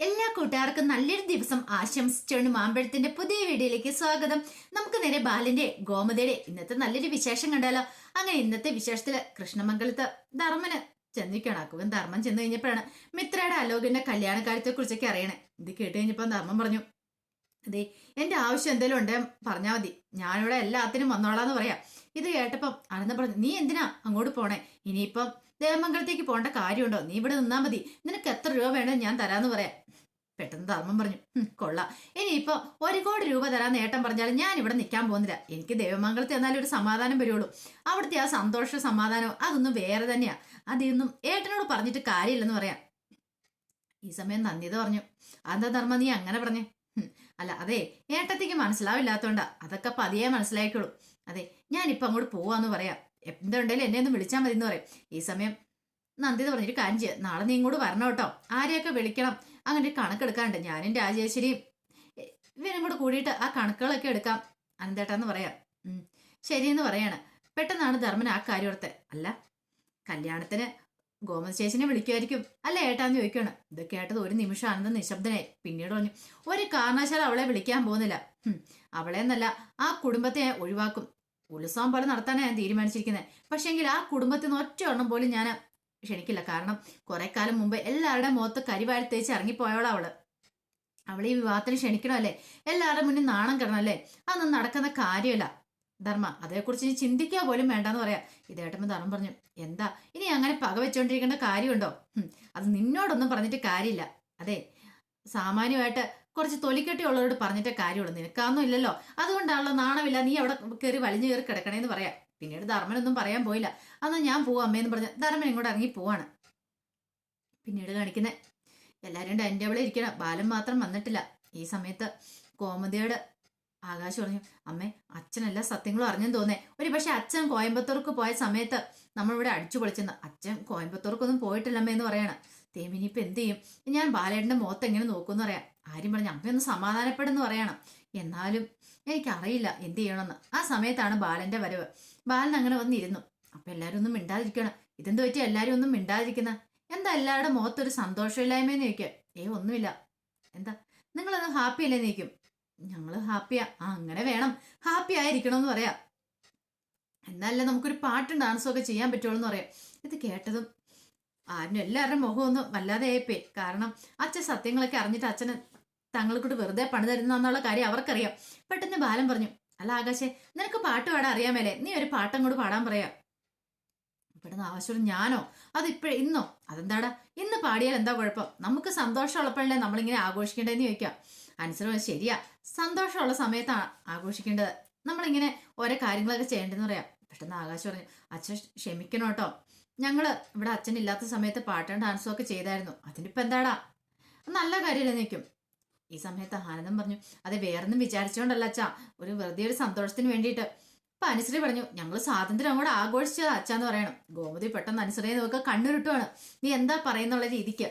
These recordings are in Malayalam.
എല്ലാ കൂട്ടുകാർക്കും നല്ലൊരു ദിവസം ആശംസിച്ചുകൊണ്ട് മാമ്പഴത്തിന്റെ പുതിയ വീഡിയോയിലേക്ക് സ്വാഗതം. നമുക്ക് നേരെ ബാലന്റെ ഗോമതയുടെ ഇന്നത്തെ നല്ലൊരു വിശേഷം കണ്ടാലോ? അങ്ങനെ ഇന്നത്തെ വിശേഷത്തിൽ കൃഷ്ണമംഗലത്ത് ധർമ്മന് ചെന്നിരിക്കണം അക്കുവൻ ധർമ്മം ചെന്ന് കഴിഞ്ഞപ്പോഴാണ് മിത്രയുടെ അലോകിന്റെ കല്യാണകാര്യത്തെ കുറിച്ചൊക്കെ അറിയണേ. ഇത് കേട്ട് കഴിഞ്ഞപ്പോ ധർമ്മം പറഞ്ഞു അതെ എന്റെ ആവശ്യം എന്തെങ്കിലും ഉണ്ടേ പറഞ്ഞാൽ മതി. ഞാനിവിടെ എല്ലാത്തിനും വന്നോളാന്ന് പറയാം. ഇത് കേട്ടപ്പം അനന്ത പറഞ്ഞു നീ എന്തിനാ അങ്ങോട്ട് പോണേ? ഇനിയിപ്പം ദേവമംഗലത്തേക്ക് പോകേണ്ട കാര്യമുണ്ടോ? നീ ഇവിടെ നിന്നാ മതി. നിനക്ക് എത്ര രൂപ വേണോ ഞാൻ തരാന്ന് പറയാം. പെട്ടെന്ന് ധർമ്മം പറഞ്ഞു. "ഹും, കൊള്ളാം. ഇനിയിപ്പോ ഒരു കോടി രൂപ തരാൻ നേട്ടം പറഞ്ഞാലും ഞാൻ ഇവിടെ നിൽക്കാൻ പോകുന്നില്ല. എനിക്ക് ദേവമംഗലത്ത് എന്നാലും ഒരു സമാധാനം വരുള്ളൂ. അവിടുത്തെ ആ സന്തോഷ സമാധാനം അതൊന്നും വേറെ തന്നെയാ. അതൊന്നും ഏട്ടനോട് പറഞ്ഞിട്ട് കാര്യമില്ലെന്ന് പറയാം. ഈ സമയം നന്ദിത പറഞ്ഞു. അതെന്താ ധർമ്മ നീ അങ്ങനെ പറഞ്ഞു? അല്ല അതെ ഏട്ടത്തേക്ക് മനസ്സിലാവില്ലാത്തോണ്ടാ. അതൊക്കെ പതിയെ മനസ്സിലായിക്കോളൂ. അതെ ഞാനിപ്പോ അങ്ങോട്ട് പോവാന്ന് പറയാം. എന്തുണ്ടെങ്കിലും എന്നെ ഒന്ന് വിളിച്ചാൽ മതി എന്ന് പറയും. ഈ സമയം നന്ദിത പറഞ്ഞൊരു കാര്യം ചെയ്യാം. നാളെ നീ ഇങ്ങോട്ട് വരണം കേട്ടോ. ആരെയൊക്കെ വിളിക്കണം? അങ്ങനെ ഒരു കണക്കെടുക്കാണ്ട് ഞാനും രാജേശ്വരിയും ഇവരും കൂടെ കൂടിയിട്ട് ആ കണക്കുകളൊക്കെ എടുക്കാം. അനന്തേട്ടാന്ന് പറയാം. ശരിയെന്ന് പറയാണ്. പെട്ടെന്നാണ് ധർമ്മൻ ആ കാര്യം ഓർത്തെ. അല്ല കല്യാണത്തിന് ഗോമതി ചേച്ചിനെ വിളിക്കുമായിരിക്കും. അല്ല ഏട്ടാന്ന് ചോദിക്കുകയാണ്. ഇത് കേട്ടത് ഒരു നിമിഷം ആനന്ദം നിശബ്ദനായി. പിന്നീട് പറഞ്ഞു ഒരു കാരണവശാലും അവളെ വിളിക്കാൻ പോകുന്നില്ല. അവളെ എന്നല്ല ആ കുടുംബത്തെ ഒഴിവാക്കും. ഉത്സവം പോലെ നടത്താനാണ് ഞാൻ തീരുമാനിച്ചിരിക്കുന്നത് പക്ഷേങ്കിൽ ആ കുടുംബത്തിൽ നിന്ന് ഒറ്റ എണ്ണം പോലും ഞാൻ ക്ഷണിക്കില്ല. കാരണം കുറെ കാലം മുമ്പ് എല്ലാവരുടെ മുഖത്ത് കരിവാരി തേച്ച് ഇറങ്ങിപ്പോയോളാ അവൾ. അവളെ ഈ വിവാഹത്തിന് ക്ഷണിക്കണമല്ലേ എല്ലാവരുടെ മുന്നിൽ നാണം കിടണമല്ലേ അതൊന്നും നടക്കുന്ന കാര്യമല്ല ധർമ്മ അതേക്കുറിച്ച് ഇനി ചിന്തിക്കുക പോലും വേണ്ടെന്ന് പറയാം. ഇതേട്ടമ്മ ധർമ്മം പറഞ്ഞു എന്താ? ഇനി അങ്ങനെ പക വെച്ചോണ്ടിരിക്കേണ്ട കാര്യമുണ്ടോ? അത് നിന്നോടൊന്നും പറഞ്ഞിട്ട് കാര്യമില്ല. അതെ സാമാന്യമായിട്ട് കുറച്ച് തൊലിക്കെട്ടിയുള്ളവരോട് പറഞ്ഞിട്ടേ കാര്യമുള്ളൂ. നിനക്കാന്നും ഇല്ലല്ലോ. അതുകൊണ്ടാണല്ലോ നാണമില്ല. നീ അവിടെ കയറി വലിഞ്ഞു കയറി കിടക്കണേന്ന് പറയാം. പിന്നീട് ധർമ്മനൊന്നും പറയാൻ പോയില്ല. അന്നാ ഞാൻ പോവാം അമ്മയെന്ന് പറഞ്ഞ് ധർമ്മൻ ഇങ്ങോട്ട് ഇറങ്ങി പോവാണ്. പിന്നീട് കാണിക്കുന്നത് എല്ലാവരും ഡൈനിങ് ടേബിളിൽ ഇരിക്കണം. ബാലൻ മാത്രം വന്നിട്ടില്ല. ഈ സമയത്ത് കോമതിയോട് ആകാശ് പറഞ്ഞു അമ്മേ അച്ഛനെല്ലാ സത്യങ്ങളും അറിഞ്ഞെന്ന് തോന്നേ. ഒരു പക്ഷെ അച്ഛൻ കോയമ്പത്തൂർക്ക് പോയ സമയത്ത് നമ്മളിവിടെ അടിച്ചു പൊളിച്ചെന്ന്. അച്ഛൻ കോയമ്പത്തൂർക്കൊന്നും പോയിട്ടില്ല അമ്മേ എന്ന് പറയാണ്. തേമിനി ഇപ്പൊ എന്ത് ചെയ്യും? ഞാൻ ബാലേട്ടന്റെ മുഖത്ത് എങ്ങനെ നോക്കുമെന്ന് പറയാം. ആരും പറഞ്ഞു ഒന്ന് സമാധാനപ്പെടുന്നു പറയണം. എന്നാലും എനിക്കറിയില്ല എന്ത് ചെയ്യണമെന്ന്. ആ സമയത്താണ് ബാലന്റെ വരവ്. ബാലൻ അങ്ങനെ വന്നിരുന്നു. അപ്പൊ എല്ലാവരും ഒന്നും മിണ്ടാതിരിക്കണം. ഇതെന്ത് പറ്റി? എല്ലാരും ഒന്നും മിണ്ടാതിരിക്കുന്ന. എന്താ എല്ലാവരുടെ മുഖത്തൊരു സന്തോഷമില്ലായ്മയെന്ന് ചോദിക്കുക? ഏ ഒന്നുമില്ല. എന്താ? നിങ്ങളൊന്ന് ഹാപ്പി അല്ലേ നീക്കും? ഞങ്ങൾ ഹാപ്പിയാ. ആ അങ്ങനെ വേണം. ഹാപ്പി ആയിരിക്കണം എന്ന് പറയാം. എന്നാലേ നമുക്കൊരു പാട്ടും ഡാൻസും ഒക്കെ ചെയ്യാൻ പറ്റുള്ളൂ എന്ന് പറയാം. ഇത് കേട്ടതും ആരും എല്ലാവരുടെയും മുഖം ഒന്ന് വല്ലാതെ ആയിപ്പോയി കാരണം അച്ഛൻ സത്യങ്ങളൊക്കെ അറിഞ്ഞിട്ട് അച്ഛന് തങ്ങൾക്കൂട്ട് വെറുതെ പണി തരുന്ന എന്നുള്ള കാര്യം അവർക്കറിയാം. പെട്ടെന്ന് ബാലൻ പറഞ്ഞു അല്ല ആകാശേ നിനക്ക് പാട്ട് പാടാൻ അറിയാമല്ലേ നീ ഒരു പാട്ടം കൂടെ പാടാൻ പറയാം. പെട്ടെന്ന് ആവശ്യം ഞാനോ? അത് ഇന്നോ? അതെന്താടാ? ഇന്ന് പാടിയാൽ എന്താ കുഴപ്പം? നമുക്ക് സന്തോഷമുള്ളപ്പോഴല്ലേ നമ്മളിങ്ങനെ ആഘോഷിക്കേണ്ടതെന്ന് ചോദിക്കാം. അനുസരണം ശരിയാ. സന്തോഷമുള്ള സമയത്താണ് ആഘോഷിക്കേണ്ടത്. നമ്മളിങ്ങനെ ഓരോ കാര്യങ്ങളൊക്കെ ചെയ്യേണ്ടതെന്ന് പറയാം. പെട്ടെന്ന് ആകാശം പറഞ്ഞു അച്ഛൻ ക്ഷമിക്കണം കേട്ടോ. ഞങ്ങൾ ഇവിടെ അച്ഛൻ ഇല്ലാത്ത സമയത്ത് പാട്ടും ഡാൻസും ഒക്കെ ചെയ്തായിരുന്നു. അതിനിപ്പോ എന്താടാ? നല്ല കാര്യമല്ലേ നിൽക്കും ഈ സമയത്ത് ആനന്ദം പറഞ്ഞു അത് വേറൊന്നും വിചാരിച്ചുകൊണ്ടല്ല അച്ഛാ. ഒരു വെറുതെ ഒരു സന്തോഷത്തിന് വേണ്ടിയിട്ട്. അപ്പൊ അനുശ്രീ പറഞ്ഞു ഞങ്ങൾ സ്വാതന്ത്ര്യം അങ്ങോട്ട് ആഘോഷിച്ചത് അച്ഛാന്ന് പറയണം. ഗോമതി പെട്ടെന്ന് അനുശ്രീയെ നോക്കുക കണ്ണുരുട്ടുവാണ്. നീ എന്താ പറയുന്നുള്ള രീതിക്ക്.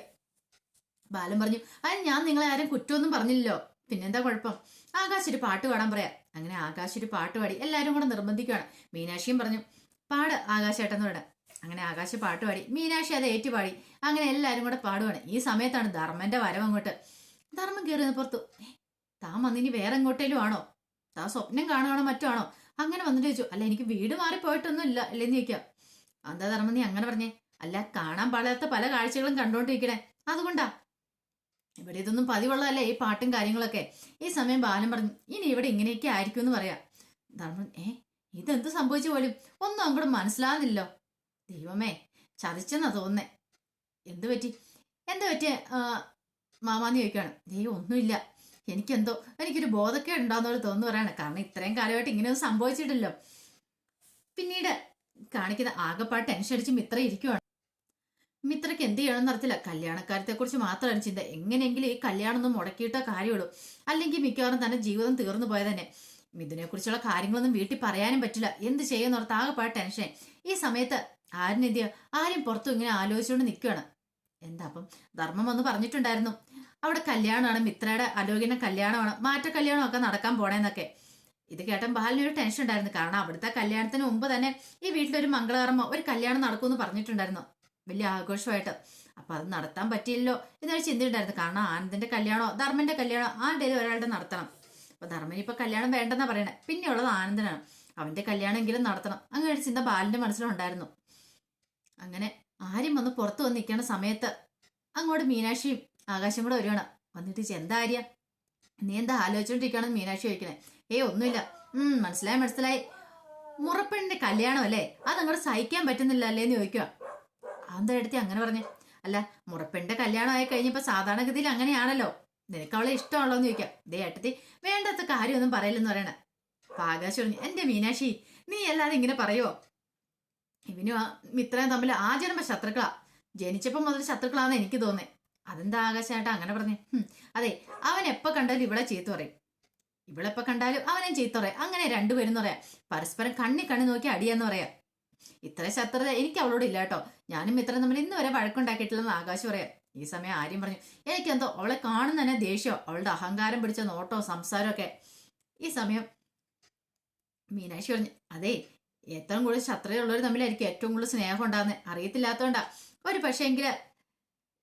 ബാലൻ പറഞ്ഞു അത് ഞാൻ നിങ്ങളെ ആരും കുറ്റമൊന്നും പറഞ്ഞില്ലല്ലോ. പിന്നെന്താ കുഴപ്പം? ആകാശ് ഒരു പാട്ട് പാടാൻ പറയാ. അങ്ങനെ ആകാശ് ഒരു പാട്ട് പാടി എല്ലാവരും കൂടെ നിർബന്ധിക്കുകയാണ് മീനാക്ഷിയും പറഞ്ഞു പാട് ആകാശേട്ടെന്ന് പാടാം അങ്ങനെ ആകാശ് പാട്ട് പാടി മീനാക്ഷി അത് ഏറ്റുപാടി. അങ്ങനെ എല്ലാവരും കൂടെ പാടുവാണ്. ഈ സമയത്താണ് ധർമ്മന്റെ വരവ് അങ്ങോട്ട്. ധർമ്മം കയറി പുറത്തു. താ വന്നിനി വേറെ എങ്ങോട്ടേലും ആണോ? താൻ സ്വപ്നം കാണുകയാണോ മറ്റോ ആണോ അങ്ങനെ വന്നിട്ട് ചോദിച്ചു അല്ല എനിക്ക് വീട് മാറി പോയിട്ടൊന്നും ഇല്ല അല്ലേന്ന് ചോദിക്കാം. എന്താ ധർമ്മം നീ അങ്ങനെ പറഞ്ഞേ? അല്ല കാണാൻ പാടാത്ത പല കാഴ്ചകളും കണ്ടോണ്ടിരിക്കണേ. അതുകൊണ്ടാ? ഇവിടെ ഇതൊന്നും പതിവുള്ളതല്ലേ ഈ പാട്ടും കാര്യങ്ങളൊക്കെ. ഈ സമയം ബാലൻ പറഞ്ഞു ഇനി ഇവിടെ ഇങ്ങനെയൊക്കെ ആയിരിക്കും എന്ന് പറയാം. ധർമ്മൻ ഏ ഇതെന്ത് സംഭവിച്ചു പോലും? ഒന്നും അങ്ങോട്ട് മനസ്സിലാകുന്നില്ലോ ദൈവമേ ചതിച്ചെന്നാ തോന്നേ എന്ത് പറ്റി? എന്ത് പറ്റിയ? മാമാന്ന് ചോദിക്കുകയാണ് ദൈവം ഒന്നുമില്ല. എനിക്കെന്തോ എനിക്കൊരു ബോധക്കേട് ഉണ്ടാകുന്നൊരു തോന്നുന്നു പറയാണ്. കാരണം ഇത്രയും കാലമായിട്ട് ഇങ്ങനെയൊന്നും സംഭവിച്ചിട്ടില്ലല്ലോ. പിന്നീട് കാണിക്കുന്ന ആകെപ്പാട് ടെൻഷൻ അടിച്ച് മിത്ര ഇരിക്കുവാണ്. മിത്രയ്ക്ക് എന്ത് ചെയ്യണമെന്ന് അറിയത്തില്ല. കല്യാണക്കാര്യത്തെ കുറിച്ച് മാത്രമാണ് ചിന്ത. എങ്ങനെയെങ്കിലും ഈ കല്യാണം ഒന്ന് മുടക്കിയിട്ടേ കാര്യമുള്ളൂ. അല്ലെങ്കിൽ മിക്കവാറും തന്നെ ജീവിതം തീർന്നു പോയത് തന്നെ. ഇതിനെ കുറിച്ചുള്ള കാര്യങ്ങളൊന്നും വീട്ടിൽ പറയാനും പറ്റില്ല. എന്ത് ചെയ്യുന്നോർത്ത് ആകെപ്പാട് ടെൻഷൻ ഈ സമയത്ത് ആരും എന്ത് ചെയ്യുക? ആരും പുറത്തും ഇങ്ങനെ ആലോചിച്ചുകൊണ്ട് നിൽക്കുകയാണ്. എന്താ അപ്പം? ധർമ്മം വന്ന് പറഞ്ഞിട്ടുണ്ടായിരുന്നു. അവിടെ കല്യാണമാണ് മിത്രയുടെ അലോകിന്റെ കല്യാണമാണ് മാറ്റ കല്യാണമൊക്കെ നടക്കാൻ പോണേന്നൊക്കെ. ഇത് കേട്ടൻ ബാലിനൊരു ടെൻഷൻ ഉണ്ടായിരുന്നു. കാരണം അവിടുത്തെ കല്യാണത്തിന് മുമ്പ് തന്നെ ഈ വീട്ടിലൊരു മംഗളകർമ്മ ഒരു കല്യാണം നടക്കുമെന്ന് പറഞ്ഞിട്ടുണ്ടായിരുന്നു. വലിയ ആഘോഷമായിട്ട്. അപ്പൊ അത് നടത്താൻ പറ്റിയില്ലല്ലോ എന്നൊരു ചിന്തയുണ്ടായിരുന്നു. കാരണം ആനന്ദിന്റെ കല്യാണോ ധർമ്മന്റെ കല്യാണോ ആന്റെ ഒരാളുടെ നടത്തണം. അപ്പൊ ധർമ്മന് ഇപ്പൊ കല്യാണം വേണ്ടെന്നാ പറയണേ. പിന്നെ ഉള്ളത് ആനന്ദനാണ്. അവന്റെ കല്യാണമെങ്കിലും നടത്തണം. അങ്ങനെ ഒരു ചിന്ത ബാലിന്റെ മനസ്സിലുണ്ടായിരുന്നു. അങ്ങനെ ആരും വന്ന് പുറത്തു വന്ന് നിൽക്കണ സമയത്ത് അങ്ങോട്ട് മീനാക്ഷിയും ആകാശം കൂടെ വരുവാണ്. വന്നിട്ട് എന്താ ആര്യ നീ എന്താ ആലോചിച്ചോണ്ടിരിക്കുകയാണെന്ന് മീനാക്ഷി ചോദിക്കണേ. ഏയ് ഒന്നുമില്ല. ഉം മനസ്സിലായി മനസ്സിലായി. മുറപ്പെണ്ണിന്റെ കല്യാണം അല്ലേ? അത് അങ്ങോട്ട് സഹിക്കാൻ പറ്റുന്നില്ല അല്ലേന്ന് ചോദിക്കുക അതെന്താ അങ്ങനെ പറഞ്ഞു. അല്ല മുറപ്പെണ്ണിന്റെ കല്യാണം ആയി കഴിഞ്ഞപ്പോ സാധാരണഗതിയിൽ അങ്ങനെയാണല്ലോ. നിനക്ക് അവളെ ഇഷ്ടമാണല്ലോ എന്ന് ചോദിക്കാം ദേ ഏട്ടത്തി വേണ്ടാത്ത കാര്യമൊന്നും പറയില്ലെന്ന് പറയണേ. അപ്പൊ ആകാശം പറഞ്ഞു എന്റെ മീനാക്ഷി നീ അല്ലാതെ ഇങ്ങനെ പറയുവോ? ഇവനും മിത്രയും തമ്മിൽ ആ ജന്മ ശത്രുക്കളാ. ജനിച്ചപ്പം മുതൽ ശത്രുക്കളാന്ന് എനിക്ക് തോന്നേ. അതെന്താ ആകാശമായിട്ട് അങ്ങനെ പറഞ്ഞു? അതെ അവൻ എപ്പ കണ്ടാലും ഇവിടെ ചീത്ത പറയും. ഇവളെപ്പോ കണ്ടാലും അവനെ ചീത്ത പറയാം. അങ്ങനെ രണ്ടുപേരും പറയാം പരസ്പരം കണ്ണി കണ്ണി നോക്കി അടിയാന്ന് പറയാം. ഇത്ര ശത്രുത എനിക്ക് അവളോട് ഇല്ല കേട്ടോ. ഞാനും മിത്രം തമ്മിൽ ഇന്ന് വരെ വഴക്കുണ്ടാക്കിയിട്ടില്ലെന്ന് ആകാശ് പറയാം. ഈ സമയം ആര്യം പറഞ്ഞു എനിക്കെന്തോ അവളെ കാണുന്ന തന്നെ ദേഷ്യമോ അവളുടെ അഹങ്കാരം പിടിച്ച നോട്ടോ സംസാരമൊക്കെ? ഈ സമയം മീനാക്ഷി പറഞ്ഞു അതെ ഏറ്റവും കൂടുതൽ ശത്രുതയുള്ളവർ തമ്മിലായിരിക്കും ഏറ്റവും കൂടുതൽ സ്നേഹം ഉണ്ടാകുന്നത് അറിയത്തില്ലാത്തതുകൊണ്ടാ ഒരു പക്ഷേ എങ്കിൽ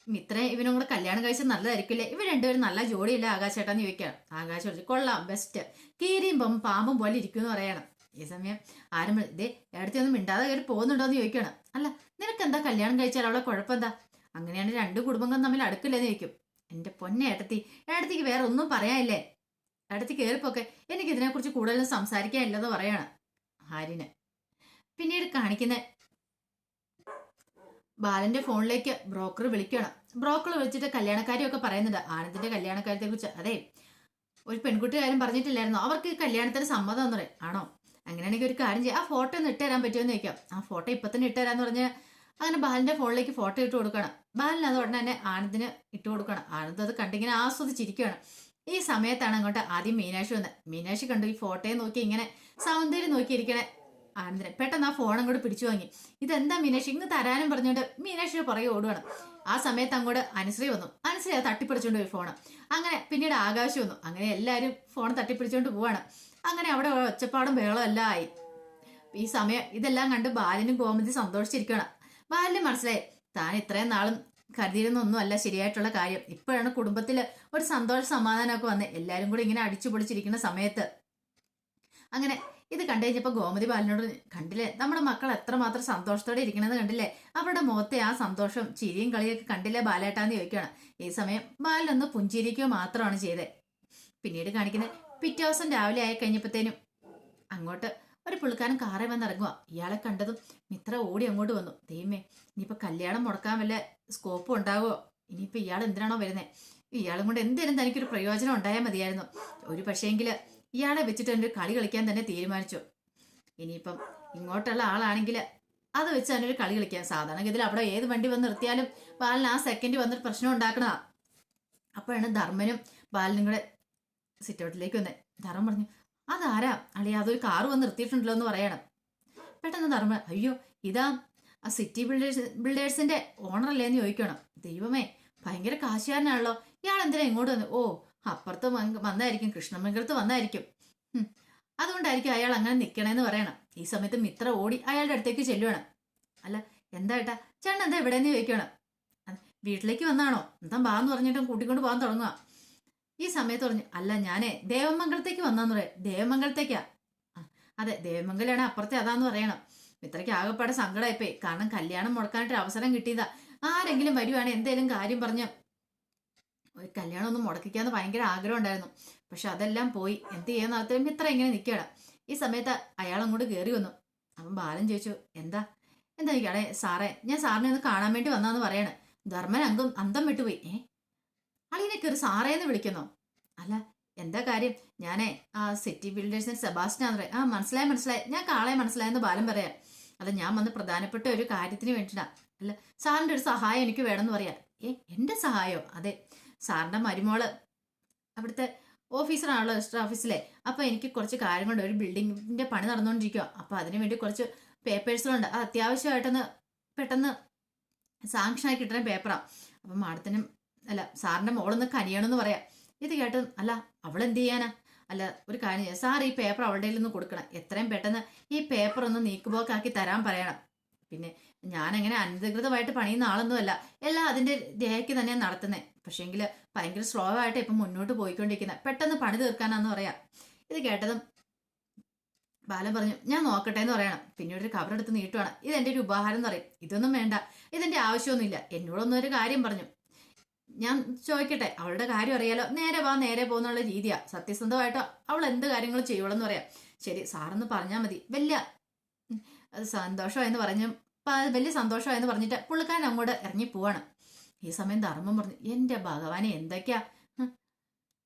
മിത്രയും ഇവനും കൂടെ കല്യാണം കഴിച്ചാൽ നല്ലതായിരിക്കില്ലേ? ഇവ രണ്ടുപേരും നല്ല ജോഡിയില്ല ആകാശേട്ടാന്ന് ചോദിക്കണം. ആകാശം ചോദിച്ചു കൊള്ളാം ബെസ്റ്റ് കീരിയും പമ്പും പോലെ ഇരിക്കുമെന്ന് പറയണം. ഈ സമയം ആരും ഇതേ ദേ ഏടത്തി ഒന്നും മിണ്ടാതെ കയറി പോകുന്നുണ്ടോന്ന് ചോദിക്കണം. അല്ല നിനക്ക് എന്താ കല്യാണം കഴിച്ചാൽ അവളെ കുഴപ്പമെന്താ? അങ്ങനെയാണ് രണ്ട് കുടുംബങ്ങളും തമ്മിൽ അടുക്കില്ലെന്ന് ചോദിക്കും. എന്റെ പൊന്നെ ഏട്ടത്തി ഏടത്തിക്ക് വേറെ ഒന്നും പറയാനില്ലേ? ഏടത്തി കയറിപ്പോക്കെ എനിക്ക് ഇതിനെക്കുറിച്ച് കൂടുതലും സംസാരിക്കാനില്ലെന്ന് പറയാണ്. ആര്യന്. പിന്നീട് കാണിക്കുന്നത് ബാലന്റെ ഫോണിലേക്ക് ബ്രോക്കർ വിളിക്കണം ബ്രോക്കർ വിളിച്ചിട്ട് കല്യാണക്കാരിയൊക്കെ പറയുന്നുണ്ട്. ആനന്ദിന്റെ കല്യാണക്കാര്യത്തെ കുറിച്ച് അതെ ഒരു പെൺകുട്ടി കാര്യം പറഞ്ഞിട്ടില്ലായിരുന്നു? അവർക്ക് കല്യാണത്തിന് സമ്മതം എന്ന് പറയും. ആണോ? അങ്ങനെയാണെങ്കിൽ ഒരു കാര്യം ചെയ്യാം. ആ ഫോട്ടോ ഒന്ന് ഇട്ടുതരാൻ പറ്റുമെന്ന് ചോദിക്കാം. ആ ഫോട്ടോ ഇപ്പൊ തന്നെ ഇട്ടുതരാന്ന് പറഞ്ഞ് അങ്ങനെ ബാലന്റെ ഫോണിലേക്ക് ഫോട്ടോ ഇട്ട് കൊടുക്കണം ബാലിന് അത് ഉടനെ തന്നെ ആനന്ദിന് ഇട്ട് കൊടുക്കണം ആനന്ദ് അത് കണ്ടിങ്ങനെ ആസ്വദിച്ചിരിക്കുകയാണ്. ഈ സമയത്താണ് അങ്ങോട്ട് ആദ്യം മീനാക്ഷി വന്നത്. മീനാക്ഷി കണ്ടു ഈ ഫോട്ടോയെ നോക്കി ഇങ്ങനെ സൗന്ദര്യം നോക്കിയിരിക്കണേ. ആനന്ദിനെ പെട്ടെന്ന് ആ ഫോൺ അങ്ങോട്ട് പിടിച്ചു വാങ്ങി. ഇതെന്താ മീനാക്ഷി ഇങ്ങ് തരാനും പറഞ്ഞുകൊണ്ട് മീനാക്ഷി പുറകെ ഓടുകയാണ് ആ സമയത്ത് അങ്ങോട്ട് അനുശ്രീ വന്നു. അനുശ്രീ അത് തട്ടിപ്പിടിച്ചോണ്ട് പോയി ഫോണ് അങ്ങനെ പിന്നീട് ആകാശം വന്നു. അങ്ങനെ എല്ലാവരും ഫോൺ തട്ടിപ്പിടിച്ചോണ്ട് പോവാണ്. അങ്ങനെ അവിടെ ഒച്ചപ്പാടും ബഹളം എല്ലാം ആയി. ഈ സമയം ഇതെല്ലാം കണ്ട് ബാലിനും ഗോമതി സന്തോഷിച്ചിരിക്കണം ബാലിന് മനസ്സിലായി. താൻ ഇത്രയും നാളും കരുതിയിരുന്നൊന്നും അല്ല ശരിയായിട്ടുള്ള കാര്യം. ഇപ്പോഴാണ് കുടുംബത്തിൽ ഒരു സന്തോഷ സമാധാനമൊക്കെ വന്ന്. എല്ലാരും കൂടി ഇങ്ങനെ അടിച്ചു പൊളിച്ചിരിക്കുന്ന സമയത്ത്. അങ്ങനെ ഇത് കണ്ടു കഴിഞ്ഞപ്പോൾ ഗോമതി ബാലനോട് കണ്ടില്ലേ നമ്മുടെ മക്കൾ എത്രമാത്രം സന്തോഷത്തോടെ ഇരിക്കണമെന്ന് കണ്ടില്ലേ? അവരുടെ മുഖത്തെ ആ സന്തോഷം ചിരിയും കളിയൊക്കെ കണ്ടില്ലേ ബാലേട്ടാന്ന് ചോദിക്കുകയാണ് ഈ സമയം ബാലനൊന്ന് പുഞ്ചിരിക്കുക മാത്രമാണ് ചെയ്തത് പിന്നീട് കാണിക്കുന്നത് പിറ്റേ ദിവസം രാവിലെ ആയി കഴിഞ്ഞപ്പോഴത്തേനും അങ്ങോട്ട് ഒരു പുള്ളിക്കാരൻ കാറേ വന്നിറങ്ങുക ഇയാളെ കണ്ടതും മിത്ര ഓടി അങ്ങോട്ട് വന്നു. ദൈവമേ ഇനിയിപ്പോൾ കല്യാണം മുടക്കാൻ വല്ല സ്കോപ്പും ഉണ്ടാവുമോ ഇനിയിപ്പോൾ ഇയാൾ എന്തിനാണോ വരുന്നത് ഇയാളും കൊണ്ട് എന്തേലും തനിക്കൊരു പ്രയോജനം ഉണ്ടായാൽ മതിയായിരുന്നു. ഒരു പക്ഷേങ്കിൽ ഇയാളെ വെച്ചിട്ട് എന്റെ കളി കളിക്കാൻ തന്നെ തീരുമാനിച്ചു. ഇനിയിപ്പം ഇങ്ങോട്ടുള്ള ആളാണെങ്കിൽ അത് വെച്ച് തന്നെ ഒരു കളി കളിക്കാം. സാധാരണഗതിയിൽ അവിടെ ഏത് വണ്ടി വന്ന് നിർത്തിയാലും ബാലൻ ആ സെക്കൻഡ് വന്നൊരു പ്രശ്നം ഉണ്ടാക്കണതാ. അപ്പോഴാണ് ധർമ്മനും ബാലനും കൂടെ സിറ്റൗട്ടിലേക്ക് വന്നെ. ധർമ്മം പറഞ്ഞു അതാരാ? അളിയ അതൊരു കാറ് വന്ന് നിർത്തിയിട്ടുണ്ടല്ലോ എന്ന് പറയണം. പെട്ടെന്ന് ധർമ്മ അയ്യോ ഇതാ ആ സിറ്റി ബിൽഡേഴ്സ് ബിൽഡേഴ്സിന്റെ ഓണറല്ലേ എന്ന് ചോദിക്കണം. ദൈവമേ ഭയങ്കര കാശുകാരനാണല്ലോ. ഇയാൾ എന്തിനാ ഇങ്ങോട്ട് വന്നു? ഓ അപ്പുറത്ത് വന്നായിരിക്കും കൃഷ്ണമംഗലത്ത് വന്നായിരിക്കും. അതുകൊണ്ടായിരിക്കും അയാൾ അങ്ങനെ നിൽക്കണേന്ന് പറയണം. ഈ സമയത്ത് മിത്ര ഓടി അയാളുടെ അടുത്തേക്ക് ചെല്ലുവണം അല്ല എന്താ ഏട്ടാ? ചേട്ടൻ എന്താ എവിടെയെന്ന് ചോദിക്കണം വീട്ടിലേക്ക് വന്നാണോ? എന്താ ബാന്ന് പറഞ്ഞിട്ടും കൂട്ടിക്കൊണ്ട് പോകാൻ തുടങ്ങുക. ഈ സമയത്ത് പറഞ്ഞു അല്ല ഞാനേ ദേവമംഗലത്തേക്ക് വന്നാന്ന് പറയാം. ദേവമംഗലത്തേക്കാ. അതെ ദേവമംഗലാണ് അപ്പുറത്തെ അതാന്ന് പറയണം. മിത്രയ്ക്ക് ആകെപ്പാടെ സങ്കടമായിപ്പോയി കാരണം കല്യാണം മുടക്കാനായിട്ട് അവസരം കിട്ടിയതാ. ആരെങ്കിലും വരുവാണ് എന്തേലും കാര്യം പറഞ്ഞ് ഒരു കല്യാണം ഒന്ന് മുടക്കിക്കാന്ന് ഭയങ്കര ആഗ്രഹം ഉണ്ടായിരുന്നു. പക്ഷെ അതെല്ലാം പോയി. എന്ത് ചെയ്യാൻ നടത്തിയും ഇത്ര ഇങ്ങനെ നിൽക്കണം ഈ സമയത്ത് അയാൾ അങ്ങോട്ട് കയറി വന്നു. അവൻ ബാലൻ ചോദിച്ചു എന്താ? എന്താ നിൽക്കണേ സാറേ ഞാൻ സാറിനെ ഒന്ന് കാണാൻ വേണ്ടി വന്നാന്ന് പറയണേ. ധർമ്മൻ അങ്കം അന്തം വിട്ടുപോയി ഏ? അളിനെ കയറി സാറേന്ന് വിളിക്കുന്നോ? അല്ല എന്താ കാര്യം? ഞാനേ ആ സിറ്റി ബിൽഡേഴ്സിന് സെബാസ്റ്റ്യൻ പറയാം. ആ മനസ്സിലായി മനസ്സിലായി. ഞാൻ കാളെ മനസ്സിലായെന്ന് ബാലൻ പറയാം. അത് ഞാൻ വന്ന് പ്രധാനപ്പെട്ട ഒരു കാര്യത്തിന് വേണ്ടിയിട്ടാണ് അല്ല സാറിന്റെ ഒരു സഹായം എനിക്ക് വേണമെന്ന് പറയാം. ഏ എന്റെ സഹായമോ അതെ. സാറിന്റെ മരുമോൾ. അവിടുത്തെ ഓഫീസറാണല്ലോ രജിസ്റ്റർ ഓഫീസിലെ. അപ്പോൾ എനിക്ക് കുറച്ച് കാര്യങ്ങളുണ്ട്. ഒരു ബിൽഡിങ്ങിന്റെ പണി നടന്നുകൊണ്ടിരിക്കുക അപ്പോൾ അതിനു വേണ്ടി കുറച്ച് പേപ്പേഴ്സുകളുണ്ട്. അത് അത്യാവശ്യമായിട്ടൊന്ന് പെട്ടെന്ന് സാങ്ഷൻ ആയി കിട്ടുന്ന പേപ്പറാ. അപ്പൊ മാഡത്തിനും അല്ല സാറിന്റെ മോളൊന്ന് കനിയണമെന്ന് പറയാം. ഇത് കേട്ട് അല്ല അവൾ എന്ത് ചെയ്യാനാ? അല്ല ഒരു കാര്യം സാർ ഈ പേപ്പർ അവളുടെ നിന്ന് കൊടുക്കണം. എത്രയും പെട്ടെന്ന് ഈ പേപ്പർ ഒന്ന് നീക്കുപോക്കാക്കി തരാൻ പറയണം. പിന്നെ ഞാൻ ഞാനങ്ങനെ അനധികൃതമായിട്ട് പണിയുന്ന ആളൊന്നുമല്ല. എല്ലാം അതിന്റെ രേഖയ്ക്ക് തന്നെ നടത്തുന്നത് പക്ഷേങ്കിൽ ഭയങ്കര സ്ലോ ആയിട്ട് ഇപ്പം മുന്നോട്ട് പോയിക്കൊണ്ടിരിക്കുന്നത് പെട്ടെന്ന് പണി തീർക്കാനാന്ന് പറയാം. ഇത് കേട്ടതും ബാലൻ പറഞ്ഞു ഞാൻ നോക്കട്ടെ എന്ന് പറയണം. പിന്നീട് ഒരു കവറെടുത്ത് നീട്ടുവാണ്. ഇത് എന്റെ ഒരു ഉപഹാരം എന്ന് പറയും. ഇതൊന്നും വേണ്ട. ഇതിന്റെ ആവശ്യമൊന്നുമില്ല. എന്നോടൊന്നും ഒരു കാര്യം പറഞ്ഞു. ഞാൻ ചോദിക്കട്ടെ അവളുടെ കാര്യം അറിയാലോ? നേരെ വാ നേരെ പോകുന്നുള്ള രീതിയാ. സത്യസന്ധമായിട്ടോ അവൾ എന്ത് കാര്യങ്ങൾ ചെയ്യുള്ളൂ പറയാം. ശരി സാറൊന്ന് പറഞ്ഞാൽ മതി. വലിയ അത് സന്തോഷമായെന്ന് പറഞ്ഞു വലിയ സന്തോഷമായെന്ന് പറഞ്ഞിട്ട് പുള്ളിക്കാരൻ അങ്ങോട്ട് ഇറങ്ങി പോവാണ്. ഈ സമയം ധർമ്മം പറഞ്ഞു എന്റെ ഭഗവാനെ എന്തൊക്കെയാ?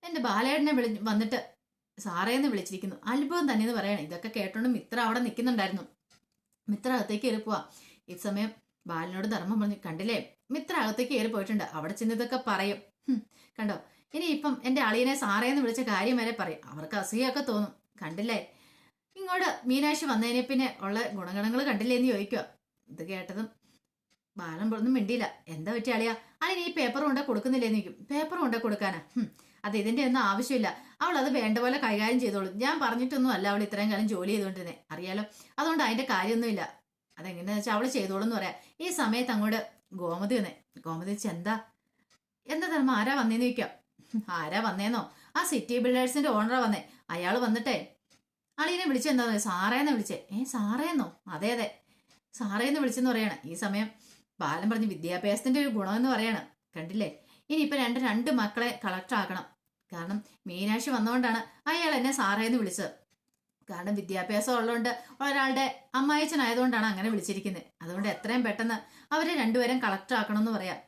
എന്റെ ബാലേട്ടനെ വിളി വന്നിട്ട് സാറേന്ന് വിളിച്ചിരിക്കുന്നു. അത്ഭുതം തന്നെയെന്ന് പറയണം. ഇതൊക്കെ കേട്ടോണ്ട് മിത്ര അവിടെ നിൽക്കുന്നുണ്ടായിരുന്നു മിത്ര അകത്തേക്ക് കയറി പോവാ. ഈ സമയം ബാലനോട് ധർമ്മം പറഞ്ഞു കണ്ടില്ലേ? മിത്ര അകത്തേക്ക് കയറി പോയിട്ടുണ്ട്. അവിടെ ചെന്ന് ഇതൊക്കെ പറയും. കണ്ടോ? ഇനി ഇപ്പം എന്റെ അളിയനെ സാറേന്ന് വിളിച്ച കാര്യം വരെ പറയും. അവർക്ക് അസൂയൊക്കെ തോന്നും. കണ്ടില്ലേ? ഇങ്ങോട്ട് മീനാക്ഷി വന്നതിനെ പിന്നെ ഉള്ള ഗുണഗണങ്ങൾ കണ്ടില്ലേ എന്ന് ചോദിക്കുക ഇത് കേട്ടതും ബാലം ഒന്നും മിണ്ടിയില്ല. എന്താ പറ്റിയ അളിയാ? അളിന് ഈ പേപ്പർ കൊണ്ട കൊടുക്കുന്നില്ലേ എന്ന് ചോദിക്കും. പേപ്പർ കൊണ്ട കൊടുക്കാനാ? അത് ഇതിന്റെ ഒന്നും ആവശ്യമില്ല. അവൾ അത് വേണ്ട പോലെ കൈകാര്യം ചെയ്തോളും. ഞാൻ പറഞ്ഞിട്ടൊന്നും അല്ല അവൾ ഇത്രയും കാലം ജോലി ചെയ്തുകൊണ്ടിരുന്നേ. അറിയാലോ? അതുകൊണ്ട് അതിന്റെ കാര്യമൊന്നുമില്ല. അതെങ്ങനെയാന്ന് വെച്ചാൽ അവൾ ചെയ്തോളും എന്ന് പറയാം. ഈ സമയത്ത് അങ്ങോട്ട് ഗോമതി വന്നേ. ഗോമതി എന്താ? എന്താ ധർമ്മ? ആരാ വന്നേന്ന് ചോദിക്കാം ആരാ വന്നേന്നോ? ആ സിറ്റി ബിൽഡേഴ്സിന്റെ ഓണറാ വന്നേ. അയാൾ വന്നിട്ടേ അളീനെ എന്താന്ന് സാറേന്ന് വിളിച്ചേ. ഏ സാറേന്നോ? അതെ അതെ. സാറേന്ന് വിളിച്ചെന്ന് പറയണം. ഈ സമയം ബാലൻ പറഞ്ഞ് വിദ്യാഭ്യാസത്തിന്റെ ഒരു ഗുണം എന്ന് പറയണം. കണ്ടില്ലേ? ഇനി ഇപ്പൊ രണ്ട് രണ്ട് മക്കളെ കളക്ടർ ആക്കണം. കാരണം മീനാക്ഷി വന്നുകൊണ്ടാണ് അയാൾ എന്നെ സാറേന്ന് വിളിച്ചത്. കാരണം വിദ്യാഭ്യാസം ഉള്ളതുകൊണ്ട് ഒരാളുടെ അമ്മായച്ചനായതുകൊണ്ടാണ് അങ്ങനെ വിളിച്ചിരിക്കുന്നത് അതുകൊണ്ട് എത്രയും പെട്ടെന്ന് അവരെ രണ്ടുപേരും കളക്ടർ ആക്കണം എന്ന് പറയാം.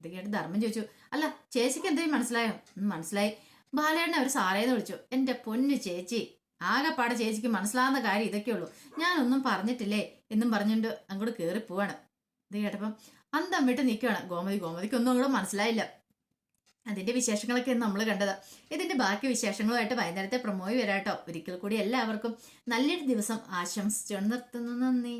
ഇത് കേട്ട് ധർമ്മം ചോദിച്ചു അല്ല ചേച്ചിക്ക് എന്തെങ്കിലും മനസ്സിലായോ? മനസ്സിലായി. ബാലേണ്ണ അവർ സാറേന്ന് വിളിച്ചു. എന്റെ പൊന്നു ചേച്ചി ആകെപ്പാടെ ചേച്ചിക്ക് മനസ്സിലാവുന്ന കാര്യം ഇതൊക്കെയുള്ളൂ ഞാനൊന്നും പറഞ്ഞിട്ടില്ലേ എന്നും പറഞ്ഞുകൊണ്ട് അങ്ങോട്ട് കയറി പോവാണ്. ഇത് കേട്ടപ്പം അന്തം വിട്ട് നിൽക്കുകയാണ് ഗോമതി ഗോമതിക്കൊന്നും അങ്ങോട്ട് മനസ്സിലായില്ല. അതിന്റെ വിശേഷങ്ങളൊക്കെ നമ്മൾ കണ്ടത്. ഇതിന്റെ ബാക്കി വിശേഷങ്ങളുമായിട്ട് വൈകുന്നേരത്തെ പ്രമോയി വരാട്ടോ. ഒരിക്കൽ കൂടി എല്ലാവർക്കും നല്ലൊരു ദിവസം ആശംസിച്ചു നിർത്തുന്നു. നന്ദി.